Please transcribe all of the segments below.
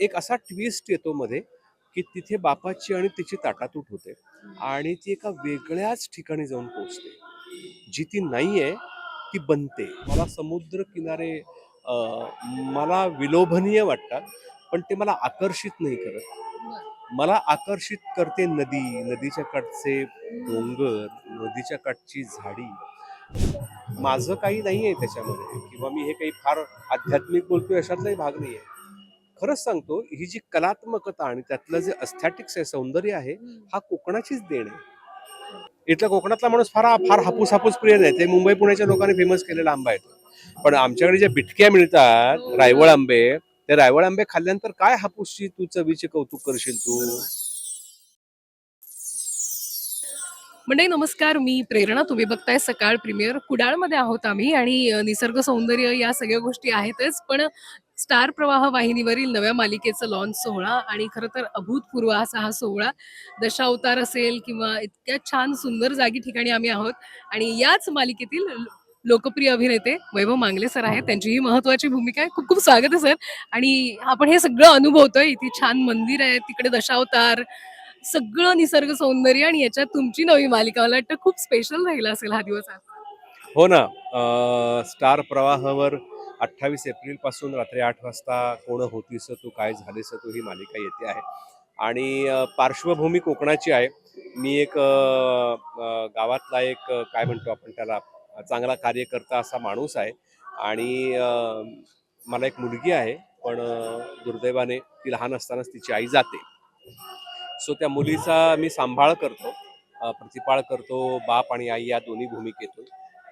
एक असा ट्विस्ट येतो मध्ये की तिथे बापाची आणि तिची ताटातूट होते. आणि ती एका वेगळ्याच ठिकाणी जाऊन पोहोचते. जी ती नाही आहे ती बनते. मला समुद्र किनारे मला विलोभनीय वाटतात पण ते मला आकर्षित नाही करत. मला आकर्षित करते नदी नदीच्या काठचे डोंगर नदीच्या काठची झाडी. माझं काही नाही आहे त्याच्यामध्ये किंवा मी हे काही फार आध्यात्मिक बोलतोय अशातलाही भाग नाही आहे खरंच सांगतो ही जी कलात्मकता आणि त्यातलं जे अस्थॅटिक्स आहे सौंदर्य आहे हा कोकणाचीच देण आहे. इथला कोकणातला माणूस फार फार हापूस हापूस प्रिय नाही. ते मुंबई पुण्याच्या लोकांनी फेमस केलेला आंबा आहे तो. पण आमच्याकडे ज्या बिटक्या मिळतात रायवळ आंबे ते रायवळ आंबे खाल्ल्यानंतर काय हापूसची तू चवीचे कौतुक करशील तू? मंडळी नमस्कार. मी प्रेरणा. तुम्ही बघताय सकाळ प्रीमियर. कुडाळमध्ये आहोत आम्ही आणि निसर्ग सौंदर्य या सगळ्या गोष्टी आहेतच. पण स्टार प्रवाह वाहिनीवरील नव्या मालिकेचं लॉन्च सोहळा आणि खरं तर अभूतपूर्व असा हा सोहळा. दशावतार असेल किंवा इतक्या छान सुंदर जागी ठिकाणी आम्ही आहोत. आणि याच मालिकेतील लोकप्रिय अभिनेते वैभव मांगले सर आहेत. त्यांची ही महत्वाची भूमिका आहे. खूप खूप स्वागत आहे सर. आणि आपण हे सगळं अनुभवतोय. इथे छान मंदिर आहे तिकडे दशावतार सगळं निसर्ग सौंदर्य आणि याच्यात तुमची नवी मालिका. मला वाटतं खूप स्पेशल राहिला असेल हा दिवस हो ना. स्टार प्रवाहावर अठ्ठावीस एप्रिलपासून रात्री आठ वाजता कोण होतीस तू काय झालीस तू ही मालिका येते आहे. आणि पार्श्वभूमी कोकणाची आहे. मी एक गावातला एक काय म्हणतो आपण त्याला चांगला कार्यकर्ता असा माणूस आहे. आणि मला एक मुलगी आहे पण दुर्दैवाने ती लहान असतानाच तिची आई जाते. सो त्या मुलीचा मी सांभाळ करतो प्रतिपाळ करतो बाप आणि आई या दोन्ही भूमिकेतून.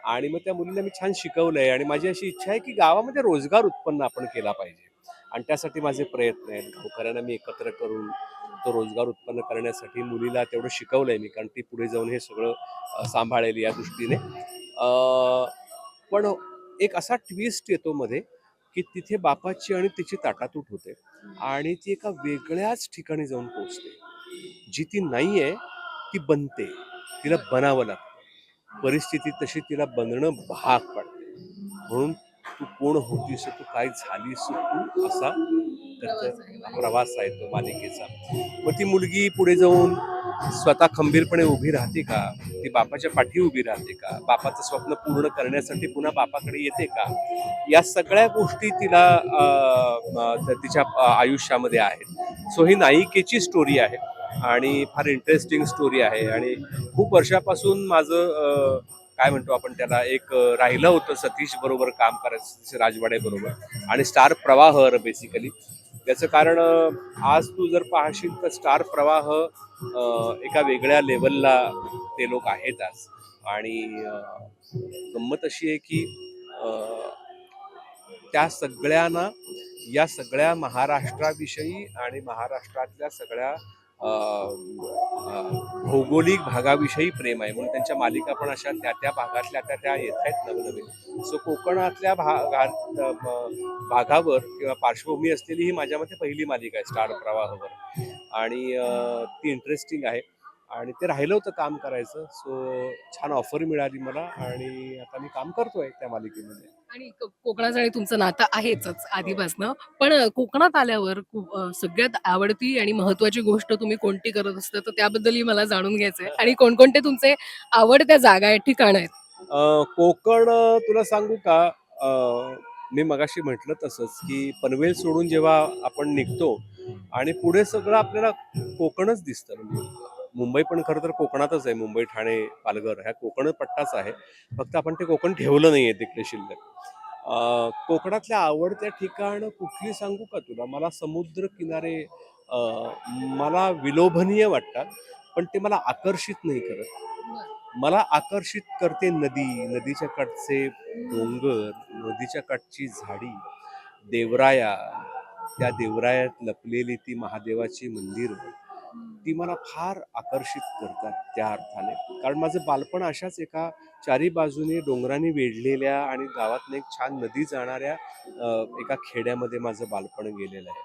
आणि मग त्या मुलीला मी छान शिकवलं आहे आणि माझी अशी इच्छा आहे की गावामध्ये रोजगार उत्पन्न आपण केला पाहिजे. आणि त्यासाठी माझे प्रयत्न आहेत. गावकऱ्यांना मी एकत्र करून तो रोजगार उत्पन्न करण्यासाठी मुलीला तेवढं शिकवलं आहे मी कारण ती पुढे जाऊन हे सगळं सांभाळेल या दृष्टीने. पण एक असा ट्विस्ट येतो मध्ये की तिथे बापाची आणि तिची ताटातूट होते. आणि ती एका वेगळ्याच ठिकाणी जाऊन पोहोचते. जी ती नाही आहे ती बनते. तिला बनावं लागतं. परिस्थिती तशी तिला बनणं भाग पडते. म्हणून तू कोण होतीस तू काय झालीस तू असा त्याचा प्रवास आहे तो मालिकेचा. मग ती मुलगी पुढे जाऊन स्वतः खंबीरपणे उभी राहते का? ती बापाच्या पाठी उभी राहते का? बापाचं स्वप्न पूर्ण करण्यासाठी पुन्हा बापाकडे येते का? या सगळ्या गोष्टी तिला तिच्या आयुष्यामध्ये आहेत. सो ही नायिकेची स्टोरी आहे. आणि फार इंटरेस्टिंग स्टोरी आहे. आणि खूप वर्षापासून माझं काय म्हणतो आपण त्याला एक राहिलं होतं सतीश बरोबर काम करायचं सतीश राजवाडे बरोबर आणि स्टार प्रवाह बेसिकली त्याचं कारण आज तू जर पाहशील तर स्टार प्रवाह एका वेगळ्या लेवलला ते लोक आहेत आज. आणि गंमत अशी आहे की त्या सगळ्यांना या सगळ्या महाराष्ट्राविषयी आणि महाराष्ट्रातल्या सगळ्या भौगोलिक भागाविषयी प्रेम आहे. म्हणून त्यांच्या मालिका पण अशा त्या त्या भागातल्या त्या त्या येत आहेत नवनवीन. सो कोकणातल्या भागात भागावर किंवा पार्श्वभूमी असलेली ही माझ्या मते पहिली मालिका आहे स्टार प्रवाहावर. आणि ती इंटरेस्टिंग आहे. आणि ते राहिलं होतं काम करायचं. सो छान ऑफर मिळाली मला आणि आता मी काम करतोय त्या मालिकेमध्ये. आणि को- कोकणाचं आणि तुमचं नातं आहेच आधीपासनं. पण कोकणात आल्यावर खूप, अ, सगळ्यात आवडती आणि महत्वाची गोष्ट तुम्ही कोणती करत असता तर त्याबद्दलही मला जाणून घ्यायचंय. आणि कोणकोणते तुमचे आवडत्या जागा आहेत ठिकाण आहेत? अं, कोकण अं, तुला सांगू का? अं, मी मगाशी म्हटलं तसंच की पनवेल सोडून जेव्हा आपण निघतो आणि पुढे सगळं आपल्याला कोकणच दिसतं. म्हणजे मुंबई पण खरं तर कोकणातच आहे. मुंबई ठाणे पालघर ह्या कोकण पट्टाच आहे. फक्त आपण ते कोकण ठेवलं नाही आहे तिकडे शिल्लक. कोकणातल्या आवडत्या ठिकाण कुठली सांगू का तुला? मला समुद्र किनारे मला विलोभनीय वाटतात पण ते मला आकर्षित नाही करत. मला आकर्षित करते नदी नदीच्या काठचे डोंगर नदीच्या काठची झाडी देवराया. त्या देवरायात लपलेली ती महादेवाची मंदिर. ती मला फार आकर्षित करतात त्या अर्थाने. कारण माझं बालपण अशाच एका चारी बाजूने डोंगरांनी वेढलेल्या आणि गावातनं एक छान नदी जाणाऱ्या एका खेड्यामध्ये माझं बालपण गेलेलं आहे.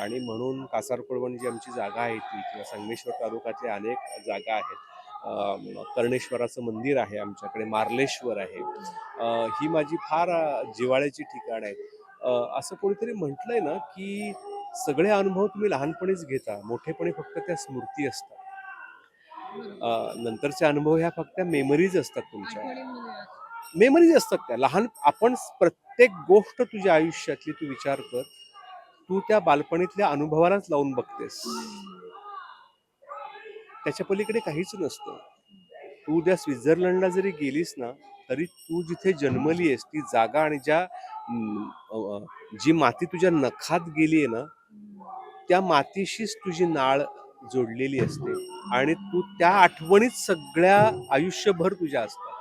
आणि म्हणून कासारकोळवण जी आमची जागा आहे ती किंवा संगमेश्वर तालुक्यातल्या अनेक जागा आहेत. कर्णेश्वराचं मंदिर आहे आमच्याकडे मार्लेश्वर आहे. ही माझी फार जिवाळ्याची जिव्हाळ्याची ठिकाण आहेत असं कोणीतरी म्हटलंय ना की सगळे अनुभव तुम्ही लहानपणीच घेता. मोठेपणी फक्त त्या स्मृती असतात. नंतरचे अनुभव ह्या फक्त मेमरीज असतात तुमच्या. मेमरीज असतात त्या. लहान आपण प्रत्येक गोष्ट तुझ्या आयुष्यातली तू विचार कर. तू त्या बालपणीतल्या अनुभवालाच लावून बघतेस. त्याच्या पलीकडे काहीच नसतं. तू उद्या स्वित्झर्लंडला जरी गेलीस ना तरी तू जिथे जन्मली आहेस ती जागा आणि ज्या जी माती तुझ्या नखात गेली आहे ना त्या मातीशीच तुझी नाळ जोडलेली असते आणि तू त्या आठवणीत सगळ्या आयुष्यभर तुझ्या असतात.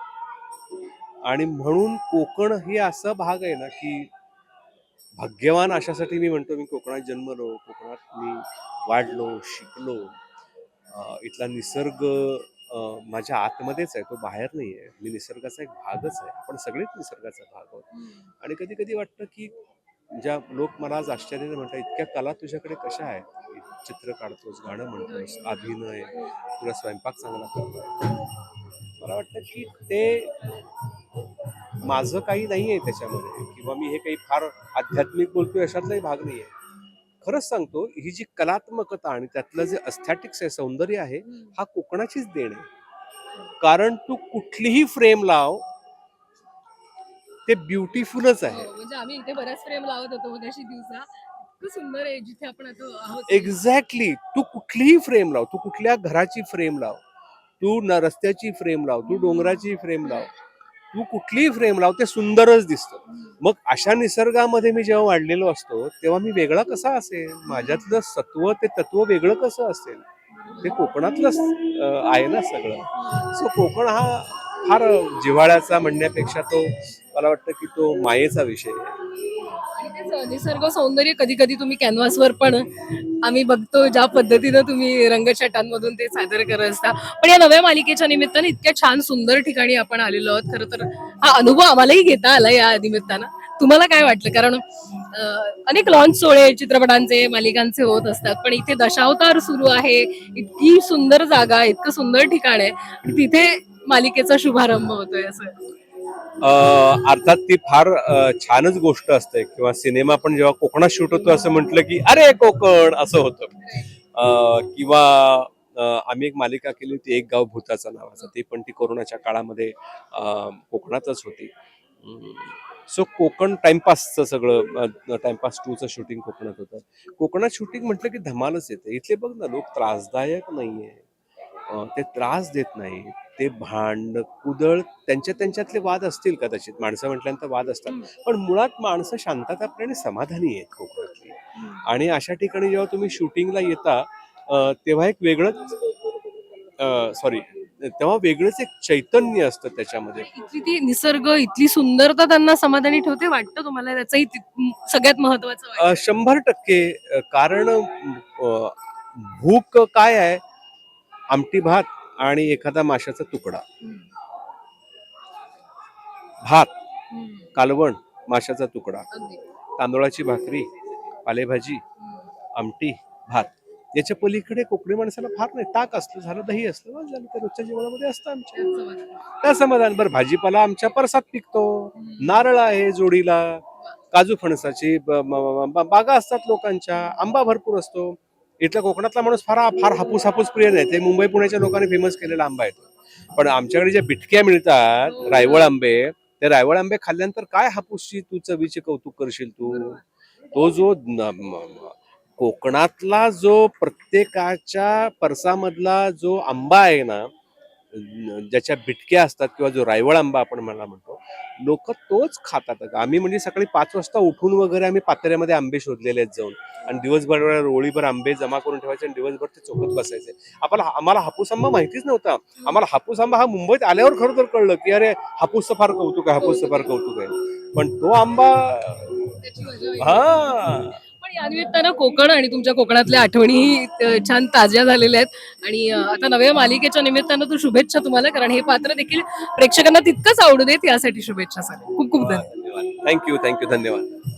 आणि म्हणून कोकण हे असं भाग आहे ना की भाग्यवान अशासाठी मी म्हणतो मी कोकणात जन्मलो कोकणात मी वाढलो शिकलो. इथला निसर्ग माझ्या आतमध्येच आहे तो बाहेर नाही आहे मी निसर्गाचा एक भागच आहे. आपण सगळेच निसर्गाचा भाग आहोत. आणि कधी कधी वाटतं की ज्या लोक मला आज आश्चर्याने म्हणतात इतक्या कला तुझ्याकडे कशा आहेत? चित्र काढतोस गाणं म्हणतोस अभिनय तुला स्वयंपाक चांगला करतोय. मला वाटतं की ते माझं काही नाही आहे त्याच्यामध्ये किंवा मी हे काही फार आध्यात्मिक बोलतोय अशातलाही भाग नाही आहे खरंच सांगतो ही जी कलात्मकता आणि त्यातलं जे अस्थॅटिक्स आहे सौंदर्य आहे हा कोकणाचीच देण आहे. कारण तू कुठलीही फ्रेम लाव ते ब्युटिफुलच आहे. हो, म्हणजे आम्ही इथे बऱ्याच फ्रेम लावत होतो मगाशी दिवसा. इतकं सुंदर आहे जिथे आपण आता आहोत. एक्झॅक्टली तू कुठलीही फ्रेम लाव तू कुठल्या घराची फ्रेम लाव. तू न रस्त्याची फ्रेम लाव तू डोंगराची फ्रेम लाव. तू कुठलीही फ्रेम लाव ते सुंदरच दिसतं. मग अशा निसर्गामध्ये मी जेव्हा वाढलेलो असतो तेव्हा मी वेगळा कसा असेल? माझ्यातलं सत्व ते तत्व वेगळं कसं असेल? ते कोकणातलं अं, आहे ना सगळं. सो कोकण हा फार जिव्हाळ्याचा म्हणण्यापेक्षा तो मला वाटतं की तो मायेचा विषय आहे. निसर्ग सौंदर्य कधी कधी तुम्ही कॅनव्हासवर पण आम्ही बघतो ज्या पद्धतीनं तुम्ही रंगछटांमधून ते सादर करत असता. पण या नव्या मालिकेच्या निमित्ताने इतक्या छान सुंदर ठिकाणी आपण आलेलो आहोत. खरं तर हा अनुभव आम्हालाही घेता आला या निमित्तानं. तुम्हाला काय वाटलं? कारण अनेक लॉन्च सोहळे चित्रपटांचे मालिकांचे होत असतात पण इथे दशावतार सुरू आहे. इतकी सुंदर जागा इतकं सुंदर ठिकाण आहे. तिथे मालिकेचा शुभारंभ होतोय असं. अर्थात ती फार छानच गोष्ट असते. किंवा सिनेमा पण जेव्हा कोकणात शूट होतो असं म्हटलं की अरे कोकण! असं होतं. किंवा आम्ही एक मालिका केली होती एक गाव भूताचा नावाचा ती पण ती कोरोनाच्या काळामध्ये कोकणातच होती. सो कोकण टाइमपासचं सगळं टाइमपास टूचं शूटिंग कोकणात होतं. कोकणात शूटिंग म्हटलं की धमालच येते. इथले बघ ना लोक त्रासदायक नाहीये. ते त्रास देत नाहीत. ते भांड कुदळ त्यांच्या त्यांच्यातले वाद असतील कदाचित. माणसं म्हटल्यानंतर वाद असतात. पण मुळात माणसं शांतताप्रिय आणि समाधानी आहेत कोकणातली. आणि अशा ठिकाणी जेव्हा तुम्ही शूटिंगला येता तेव्हा एक वेगळंच सॉरी तेव्हा वेगळंच एक चैतन्य असतं त्याच्यामध्ये. इथली ती निसर्ग इथली सुंदरता त्यांना समाधानी ठेवते वाटतं तुम्हाला? त्याचंही सगळ्यात महत्वाचं शंभर टक्के कारण भूक काय आहे? आमटी भात. आणि एखादा माशाचा तुकडा. भात कालवण माशाचा तुकडा. तांदूळाची भाकरी पालेभाजी आमटी भात. याच्या पलीकडे कोकणी माणसाला फार नाही. ताक असलं झालं दही असलं बस झालं. ते रोजच्या जेवणामध्ये असतं आमच्या. त्या समाधान. बरं भाजीपाला आमच्या परसात पिकतो. नारळ आहे जोडीला. काजू फणसाची बागा असतात लोकांच्या. आंबा भरपूर असतो. इथला कोकणातला माणूस फार फार हापूस हापूस प्रिय नाही. ते मुंबई पुण्याच्या लोकांनी फेमस केलेला आंबा आहे पण आमच्याकडे ज्या बिटक्या मिळतात रायवळ आंबे ते रायवळ आंबे खाल्ल्यानंतर काय हापूसची तू चवीचे कौतुक करशील तू? तो जो कोकणातला जो प्रत्येकाच्या परसामधला जो आंबा आहे ना ज्याच्या बिटक्या असतात किंवा जो रायवळ आंबा आपण मला म्हणतो लोक तोच खातात. आम्ही म्हणजे सकाळी पाच वाजता उठून वगैरे आम्ही पात्र्यामध्ये आंबे शोधलेले आहेत जाऊन. आणि दिवसभर रोळीभर आंबे जमा करून ठेवायचे आणि दिवसभर ते चोखत बसायचे. आम्हाला आम्हाला हापूस आंबा माहितीच नव्हता. आम्हाला हापूस आंबा हा मुंबईत आल्यावर खरं तर कळलं की अरे हापूसचं फार कौतुक आहे हापूसचं फार कौतुक आहे. पण तो आंबा. हा. यानिमित्तानं कोकण आणि तुमच्या कोकणातल्या आठवणीही अ, छान ताज्या झालेल्या आहेत. आणि अ, आता नव्या मालिकेच्या निमित्तानं तू शुभेच्छा तुम्हाला कारण हे पात्र देखील प्रेक्षकांना तितकंच आवडू देत यासाठी शुभेच्छा सर खूप खूप धन्यवाद. थँक्यू थँक्यू धन्यवाद.